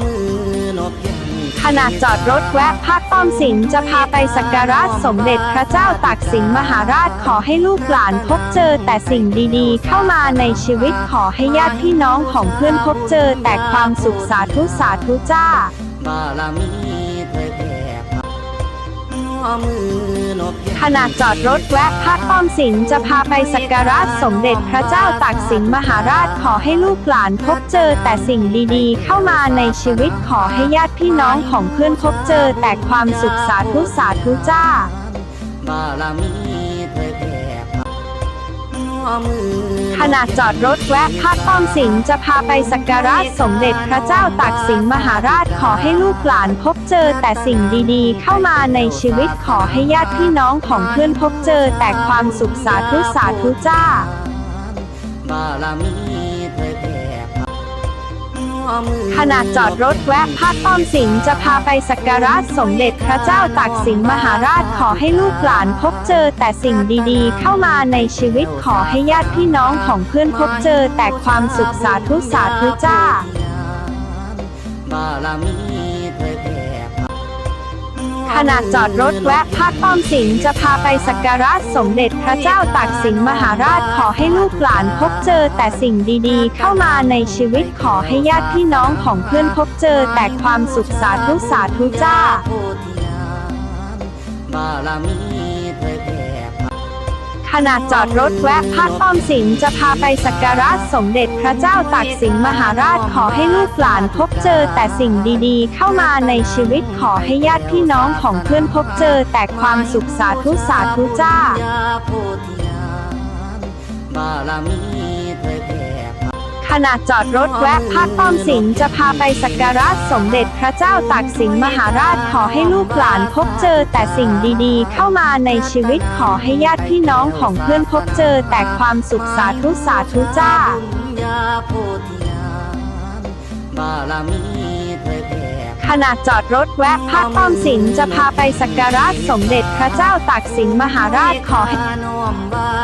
มือนบยังขณะจอดรถแวะพักต้อมสินจะพาไปสักการะสมเด็จพระเจ้าตากสินมหาราชขอให้ลูกหลานพบเจอแต่สิ่งดีๆ เข้ามาในชีวิตขอให้ญาติพี่น้องของเพื่อนพบเจอแต่ความสุขสาธุสาธุจ้าบารมี ขณะจอดรถแวะพักป้อมสินจะพาไปสักการะสมเด็จพระเจ้าตากสินมหาราชขอให้ลูกหลานพบเจอแต่สิ่งดีๆ เข้ามาในชีวิตขอให้ญาติพี่น้องของเพื่อนพบเจอแต่ความสุขสาธุสาธุจ้าบารมีเผยแผ่พระมือ ขณะจอดรถแวะพักต้อมสิงจะพาไปสักการะสมเด็จพระเจ้าตากสินมหาราชขอให้ลูกหลานพบเจอแต่สิ่งดีๆ เข้ามาในชีวิตขอให้ญาติพี่น้องของเพื่อนพบเจอแต่ความสุขสาธุสาธุจ้าบารมีเผยแผ่พระมือ ขณะจอดรถแวะพักต้อมสินจะพาไปสักการะสมเด็จพระเจ้าตากสินมหาราชขอให้ลูกหลานพบเจอแต่สิ่งดีๆ เข้ามาในชีวิตขอให้ญาติพี่น้องของเพื่อนพบเจอแต่ความสุขสาธุสาธุจ้าบารมี ขณะจอดรถแวะพักป้อมสินจะพาไปสักการะสมเด็จพระเจ้าตากสินมหาราชขอให้ลูกหลานพบเจอแต่สิ่งดีๆ เข้ามาในชีวิตขอให้ญาติพี่น้องของเพื่อนพบเจอแต่ความสุขสาธุสาธุจ้าบารมีเผยแผ่พระ ขณะจอดรถแวะพักป้อมสินจะพาไปสักการะสมเด็จพระเจ้าตากสินมหาราชขอให้ลูกหลานพบเจอแต่สิ่งดีๆ เข้ามาในชีวิตขอให้ญาติพี่น้องของเพื่อนพบเจอแต่ความสุขสาธุสาธุจ้าบารมีเผยแผ่พระข ณะจอดรถแวะพักต้อมสินจะพาไปสักการะสมเด็จพระเจ้าตากสินมหาราชขอให้ลูกหลานพบเจอแต่สิ่งดีๆ เข้ามาในชีวิตขอให้ญาติพี่น้องของเพื่อนพบเจอแต่ความสุขสาธุสาธุจ้ายาโพธิญาณบารมีเผยแผ่พระขณะจอดรถแวะพักต้อมสินจะพาไปสักการะสมเด็จพระเจ้าตากสินมหาราชขอให้น้อมบา